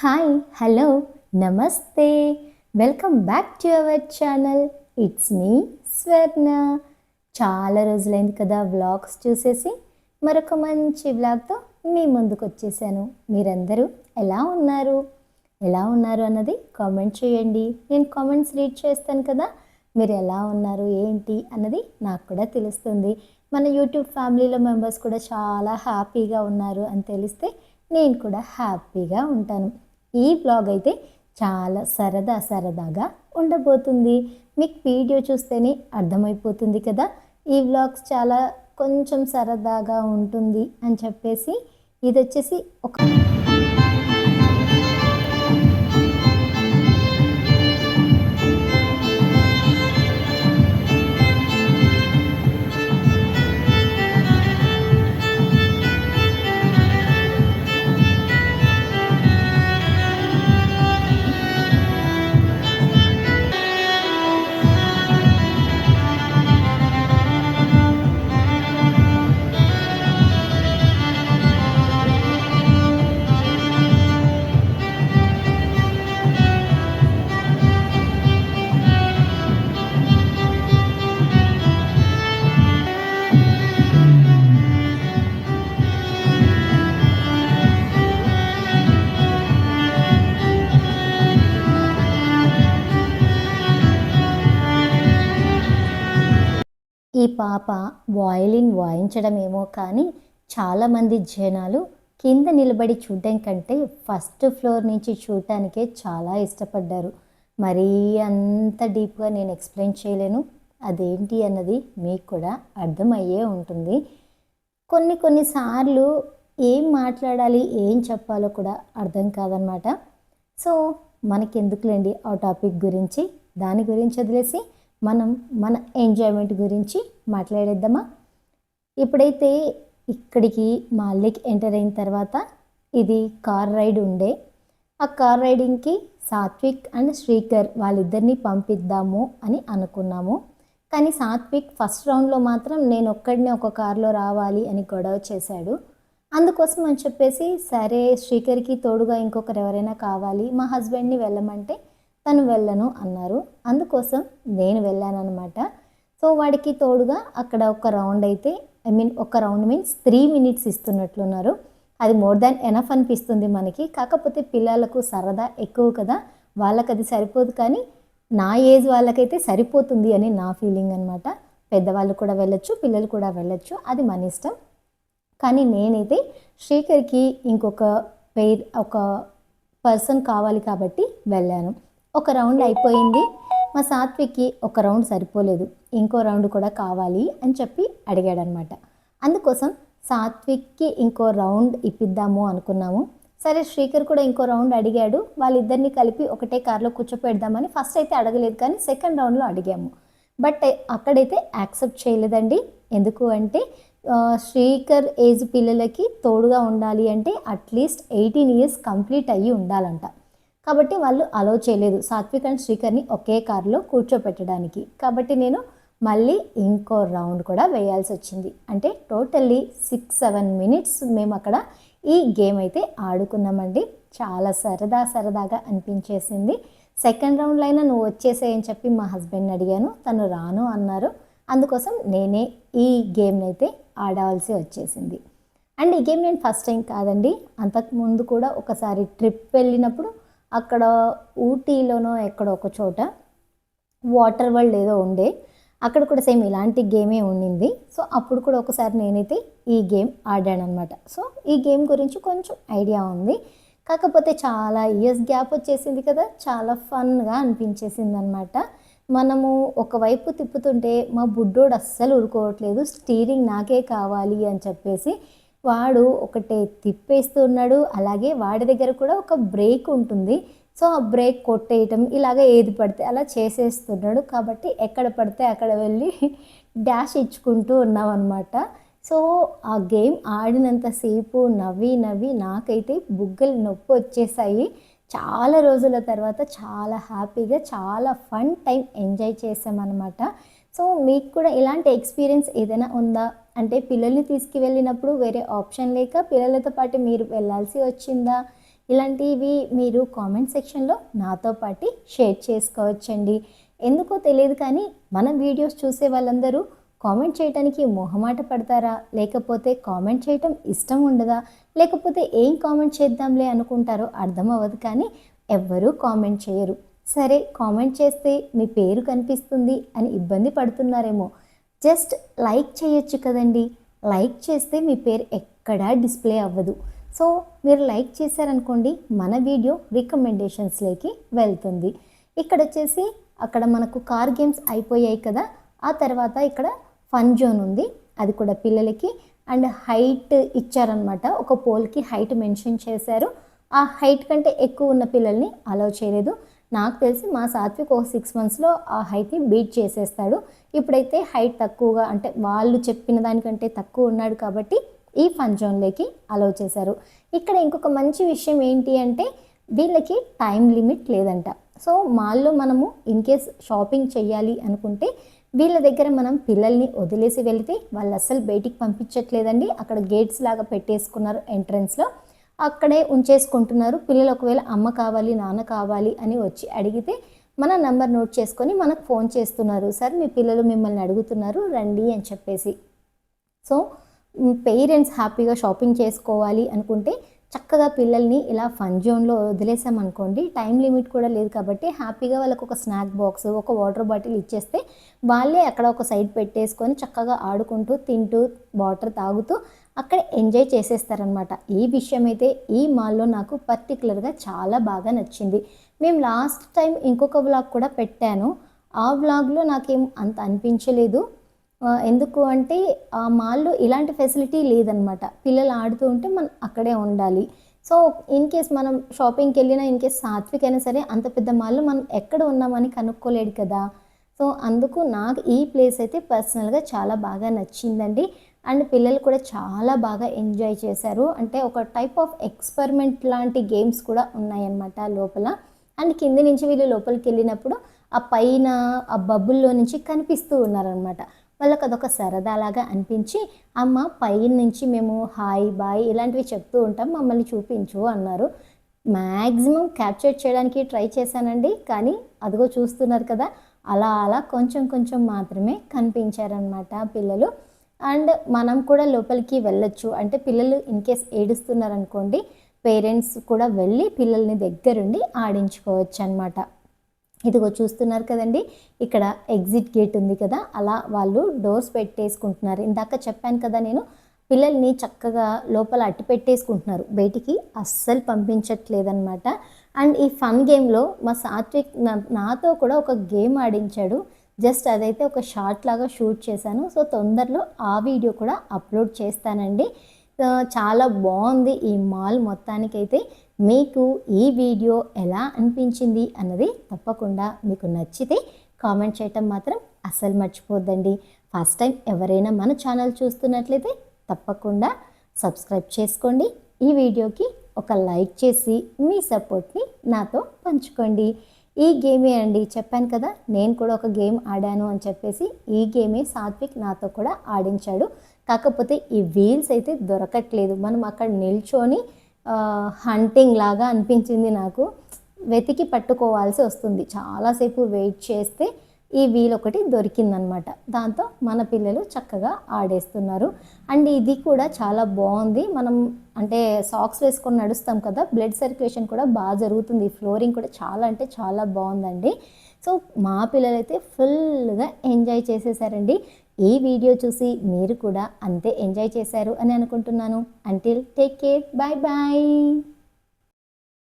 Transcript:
Hi hello నమస్తే. Welcome back to our channel it's me Swarna చాలా రోజులైంది కదా వ్లాగ్స్ చూసేసి. మరొక మంచి వ్లాగ్తో మీ ముందుకు వచ్చేసాను. మీరందరూ ఎలా ఉన్నారు? ఎలా ఉన్నారు అన్నది కామెంట్ చేయండి. నేను కామెంట్స్ రీడ్ చేస్తాను కదా. మీరు ఎలా ఉన్నారు ఏంటి అన్నది నాకు కూడా తెలుస్తుంది. మన యూట్యూబ్ ఫ్యామిలీలో మెంబర్స్ కూడా చాలా హ్యాపీగా ఉన్నారు అని తెలిస్తే నేను కూడా హ్యాపీగా ఉంటాను. ఈ బ్లాగ్ అయితే చాలా సరదా సరదాగా ఉండబోతుంది. మీకు వీడియో చూస్తేనే అర్థమైపోతుంది కదా. ఈ వ్లాగ్స్ చాలా కొంచెం సరదాగా ఉంటుంది అని చెప్పేసి ఇది వచ్చేసి ఒక పాప వాయిలిన్ వాయించడమేమో కానీ చాలామంది జనాలు కింద నిలబడి చూడడం కంటే ఫస్ట్ ఫ్లోర్ నుంచి చూడటానికే చాలా ఇష్టపడ్డారు. మరీ అంత డీప్గా నేను ఎక్స్ప్లెయిన్ చేయలేను. అదేంటి అన్నది మీకు కూడా అర్థమయ్యే ఉంటుంది. కొన్ని కొన్నిసార్లు ఏం మాట్లాడాలి ఏం చెప్పాలో కూడా అర్థం కాదనమాట. సో మనకెందుకులేండి ఆ టాపిక్ గురించి? దాని గురించి వదిలేసి మనం మన ఎంజాయ్మెంట్ గురించి మాట్లాడేద్దామా? ఇప్పుడైతే ఇక్కడికి మాల్లిక్ ఎంటర్ అయిన తర్వాత ఇది కార్ రైడ్ ఉండే. ఆ కార్ రైడింగ్కి సాత్విక్ అండ్ శ్రీకర్ వాళ్ళిద్దరిని పంపిద్దాము అని అనుకున్నాము. కానీ సాత్విక్ ఫస్ట్ రౌండ్లో మాత్రం నేను ఒక్కడినే ఒక కార్లో రావాలి అని గొడవ చేశాడు. అందుకోసం అని చెప్పేసి సరే శ్రీకర్కి తోడుగా ఇంకొకరు ఎవరైనా కావాలి మా హస్బెండ్ని వెళ్ళమంటే తను వెళ్ళను అన్నారు. అందుకోసం నేను వెళ్ళానమాట సో వాడికి తోడుగా అక్కడ ఒక రౌండ్ అయితే ఐ మీన్ ఒక రౌండ్ మీన్స్ త్రీ మినిట్స్ ఇస్తున్నట్లున్నారు. అది మోర్ దాన్ ఎనఫ్ అనిపిస్తుంది మనకి. కాకపోతే పిల్లలకు సరదా ఎక్కువ కదా వాళ్ళకి అది సరిపోదు కానీ నా ఏజ్ వాళ్ళకైతే సరిపోతుంది అని నా ఫీలింగ్ అనమాట పెద్దవాళ్ళు కూడా వెళ్ళొచ్చు పిల్లలు కూడా వెళ్ళొచ్చు అది మన ఇష్టం. కానీ నేనైతే శ్రీకర్కి ఇంకొక పేర్ ఒక పర్సన్ కావాలి కాబట్టి వెళ్ళాను. ఒక రౌండ్ అయిపోయింది. మా సాత్విక్కి ఒక రౌండ్ సరిపోలేదు. ఇంకో రౌండ్ కూడా కావాలి అని చెప్పి అడిగాడనమాట. అందుకోసం సాత్విక్కి ఇంకో రౌండ్ ఇప్పిద్దాము అనుకున్నాము. సరే శ్రీకర్ కూడా ఇంకో రౌండ్ అడిగాడు. వాళ్ళిద్దరిని కలిపి ఒకటే కార్లో కూర్చోపెడదామని ఫస్ట్ అయితే అడగలేదు కానీ సెకండ్ రౌండ్లో అడిగాము. బట్ అక్కడైతే యాక్సెప్ట్ చేయలేదండి. ఎందుకు అంటే శ్రీకర్ ఏజ్ పిల్లలకి తోడుగా ఉండాలి అంటే అట్లీస్ట్ ఎయిటీన్ ఇయర్స్ కంప్లీట్ అయ్యి ఉండాలంట. కాబట్టి వాళ్ళు అలో చేయలేదు. సాత్విక్ అండ్ శ్రీకర్ని ఒకే కారులో కూర్చోపెట్టడానికి. కాబట్టి నేను మళ్ళీ ఇంకో రౌండ్ కూడా వేయాల్సి వచ్చింది. అంటే టోటల్లీ సిక్స్ సెవెన్ మినిట్స్ మేము అక్కడ ఈ గేమ్ అయితే ఆడుకున్నామండి. చాలా సరదా సరదాగా అనిపించేసింది. సెకండ్ రౌండ్లో అయినా నువ్వు వచ్చేసేయని చెప్పి మా హస్బెండ్ని అడిగాను. తను రాను అన్నారు. అందుకోసం నేనే ఈ గేమ్ని అయితే ఆడవలసి వచ్చేసింది. అండ్ ఈ గేమ్ నేను ఫస్ట్ టైం కాదండి. అంతకుముందు కూడా ఒకసారి ట్రిప్ వెళ్ళినప్పుడు అక్కడ ఊటీలోనో ఎక్కడో ఒక చోట వాటర్ వరల్డ్ ఏదో ఉండే. అక్కడ కూడా సేమ్ ఇలాంటి గేమే ఉండింది. సో అప్పుడు కూడా ఒకసారి నేనైతే ఈ గేమ్ ఆడాను అనమాట సో ఈ గేమ్ గురించి కొంచెం ఐడియా ఉంది. కాకపోతే చాలా ఇయర్స్ గ్యాప్ వచ్చేసింది కదా. చాలా ఫన్గా అనిపించేసింది అనమాట మనము ఒకవైపు తిప్పుతుంటే మా బుడ్డోడు అస్సలు ఊరుకోవట్లేదు. స్టీరింగ్ నాకే కావాలి అని చెప్పేసి వాడు ఒకటే తిప్పేస్తున్నాడు అలాగే వాడి దగ్గర కూడా ఒక బ్రేక్ ఉంటుంది. సో ఆ బ్రేక్ కొట్టేయటం ఇలాగ ఏది పడితే అలా చేసేస్తున్నాడు. కాబట్టి ఎక్కడ పడితే అక్కడ వెళ్ళి డాష్ ఇచ్చుకుంటూ ఉన్నాం అనమాట సో ఆ గేమ్ ఆడినంతసేపు నవ్వి నవ్వి నాకైతే బుగ్గలు నొప్పి వచ్చేసాయి. చాలా రోజుల తర్వాత చాలా హ్యాపీగా చాలా ఫన్ టైం ఎంజాయ్ చేసామన్నమాట. సో మీకు కూడా ఇలాంటి ఎక్స్పీరియన్స్ ఏదైనా ఉందా? అంటే పిల్లల్ని తీసుకువెళ్ళినప్పుడు వేరే ఆప్షన్ లేక పిల్లలతో పాటు మీరు వెళ్ళాల్సి వచ్చిందా? ఇలాంటివి మీరు కామెంట్ సెక్షన్లో నాతో పాటు షేర్ చేసుకోవచ్చండి. ఎందుకో తెలియదు కానీ మన వీడియోస్ చూసే వాళ్ళందరూ కామెంట్ చేయడానికి మొహమాట పడతారా? లేకపోతే కామెంట్ చేయటం ఇష్టం ఉండదా? లేకపోతే ఏం కామెంట్ చేద్దాంలే అనుకుంటారో అర్థం అవ్వదు కానీ ఎవ్వరూ కామెంట్ చేయరు. సరే కామెంట్ చేస్తే మీ పేరు కనిపిస్తుంది అని ఇబ్బంది పడుతున్నారేమో. జస్ట్ లైక్ చేయొచ్చు కదండి. లైక్ చేస్తే మీ పేరు ఎక్కడా డిస్ప్లే అవ్వదు. సో మీరు లైక్ చేశారనుకోండి మన వీడియో రికమెండేషన్స్లోకి వెళ్తుంది. ఇక్కడ వచ్చేసి అక్కడ మనకు కార్ గేమ్స్ అయిపోయాయి కదా ఆ తర్వాత ఇక్కడ ఫన్ జోన్ ఉంది అది కూడా పిల్లలకి. అండ్ హైట్ ఇచ్చారనమాట ఒక పోల్కి హైట్ మెన్షన్ చేశారు. ఆ హైట్ కంటే ఎక్కువ ఉన్న పిల్లల్ని అలౌ చేయలేదు. నాకు తెలిసి మా సాత్విక్ ఒక సిక్స్ మంత్స్లో ఆ హైట్ని బీట్ చేసేస్తాడు. ఇప్పుడైతే హైట్ తక్కువగా అంటే వాళ్ళు చెప్పిన దానికంటే తక్కువ ఉన్నాడు కాబట్టి ఈ ఫన్ జోన్లోకి అలౌ చేశారు. ఇక్కడ ఇంకొక మంచి విషయం ఏంటి అంటే వీళ్ళకి టైం లిమిట్ లేదంట. సో మాల్లో మనము ఇన్ కేస్ షాపింగ్ చేయాలి అనుకుంటే వీళ్ళ దగ్గర మనం పిల్లల్ని వదిలేసి వెళితే వాళ్ళు అస్సలు బయటికి పంపించట్లేదండి. అక్కడ గేట్స్ లాగా పెట్టేసుకున్నారు ఎంట్రన్స్లో అక్కడే ఉంచేసుకుంటున్నారు. పిల్లలు ఒకవేళ అమ్మ కావాలి నాన్న కావాలి అని వచ్చి అడిగితే మన నంబర్ నోట్ చేసుకొని మనకు ఫోన్ చేస్తున్నారు. సార్ మీ పిల్లలు మిమ్మల్ని అడుగుతున్నారు రండి అని చెప్పేసి. సో పేరెంట్స్ హ్యాపీగా షాపింగ్ చేసుకోవాలి అనుకుంటే చక్కగా పిల్లల్ని ఇలా ఫన్ జోన్లో వదిలేసామనుకోండి టైం లిమిట్ కూడా లేదు కాబట్టి హ్యాపీగా వాళ్ళకు ఒక స్నాక్ బాక్స్ ఒక వాటర్ బాటిల్ ఇచ్చేస్తే వాళ్ళే అక్కడ ఒక సైడ్ పెట్టేసుకొని చక్కగా ఆడుకుంటూ తింటూ వాటర్ తాగుతూ అక్కడ ఎంజాయ్ చేసేస్తారనమాట ఈ విషయం అయితే ఈ మాల్లో నాకు పర్టికులర్గా చాలా బాగా నచ్చింది. మేము లాస్ట్ టైం ఇంకొక వ్లాగ్ కూడా పెట్టాను. ఆ వ్లాగ్లో నాకేం అంత అనిపించలేదు. ఎందుకు అంటే ఆ మాల్లో ఇలాంటి ఫెసిలిటీ లేదనమాట పిల్లలు ఆడుతూ ఉంటే మనం అక్కడే ఉండాలి. సో ఇన్ కేస్ మనం షాపింగ్కి వెళ్ళినా ఇన్ కేస్ సాత్విక్ అయినా సరే అంత పెద్ద మాల్లో మనం ఎక్కడ ఉన్నామని కనుక్కోలేడు కదా. సో అందుకు నాకు ఈ ప్లేస్ అయితే పర్సనల్గా చాలా బాగా నచ్చిందండి. అండ్ పిల్లలు కూడా చాలా బాగా ఎంజాయ్ చేశారు. అంటే ఒక టైప్ ఆఫ్ ఎక్స్పెరిమెంట్ లాంటి గేమ్స్ కూడా ఉన్నాయన్నమాట లోపల. అండ్ కింద నుంచి వీళ్ళు లోపలికి వెళ్ళినప్పుడు ఆ పైన ఆ బబుల్లో నుంచి కనిపిస్తూ ఉన్నారనమాట వాళ్ళకి అదొక సరదాలాగా అనిపించి అమ్మ పై నుంచి మేము హాయ్ బాయ్ ఇలాంటివి చెప్తూ ఉంటాం మమ్మల్ని చూపించు అన్నారు. మ్యాక్సిమం క్యాప్చర్ చేయడానికి ట్రై చేశానండి కానీ అదిగో చూస్తున్నారు కదా అలా అలా కొంచెం కొంచెం మాత్రమే కనిపించారనమాట పిల్లలు. అండ్ మనం కూడా లోపలికి వెళ్ళొచ్చు. అంటే పిల్లలు ఇన్ కేస్ ఏడుస్తున్నారనుకోండి పేరెంట్స్ కూడా వెళ్ళి పిల్లల్ని దగ్గరుండి ఆడించుకోవచ్చు అనమాట ఇదిగో చూస్తున్నారు కదండి ఇక్కడ ఎగ్జిట్ గేట్ ఉంది కదా అలా వాళ్ళు డోర్స్ పెట్టేసుకుంటున్నారు. ఇందాక చెప్పాను కదా నేను పిల్లల్ని చక్కగా లోపల అట్టి పెట్టేసుకుంటున్నారు. బయటికి అస్సలు పంపించట్లేదన్నమాట. అండ్ ఈ ఫన్ గేమ్లో మా సాత్విక్ నా- నాతో కూడా ఒక గేమ్ ఆడించాడు. జస్ట్ అదైతే ఒక షార్ట్ లాగా షూట్ చేశాను. సో తొందరలో ఆ వీడియో కూడా అప్లోడ్ చేస్తానండి. చాలా బాగుంది ఈ మాల్ మొత్తానికైతే. మీకు ఈ వీడియో ఎలా అనిపించింది అన్నది తప్పకుండా మీకు నచ్చితే కామెంట్ చేయటం మాత్రం అస్సలు మర్చిపోద్దండి. ఫస్ట్ టైం ఎవరైనా మన ఛానల్ చూస్తున్నట్లయితే తప్పకుండా సబ్స్క్రైబ్ చేసుకోండి. ఈ వీడియోకి ఒక లైక్ చేసి మీ సపోర్ట్ని నాతో పంచుకోండి. ఈ గేమే అండి చెప్పాను కదా నేను కూడా ఒక గేమ్ ఆడాను అని చెప్పేసి ఈ గేమే సాత్విక్ నాతో కూడా ఆడించాడు. కాకపోతే ఈ వీల్స్ అయితే దొరకట్లేదు. మనం అక్కడ నిల్చొని హంటింగ్ లాగా అనిపించింది నాకు. వెతికి పట్టుకోవాల్సి వస్తుంది. చాలాసేపు వెయిట్ చేస్తే ఈ వీల్ ఒకటి దొరికిందనమాట. దాంతో మన పిల్లలు చక్కగా ఆడేస్తున్నారు. అండ్ ఇది కూడా చాలా బాగుంది. మనం అంటే సాక్స్ వేసుకొని నడుస్తాం కదా బ్లడ్ సర్క్యులేషన్ కూడా బాగా జరుగుతుంది. ఫ్లోరింగ్ కూడా చాలా అంటే చాలా బాగుందండి. సో మా పిల్లలైతే ఫుల్గా ఎంజాయ్ చేసేసారండి. ఈ వీడియో చూసి మీరు కూడా అంతే ఎంజాయ్ చేశారు అని అనుకుంటున్నాను. Until take care bye bye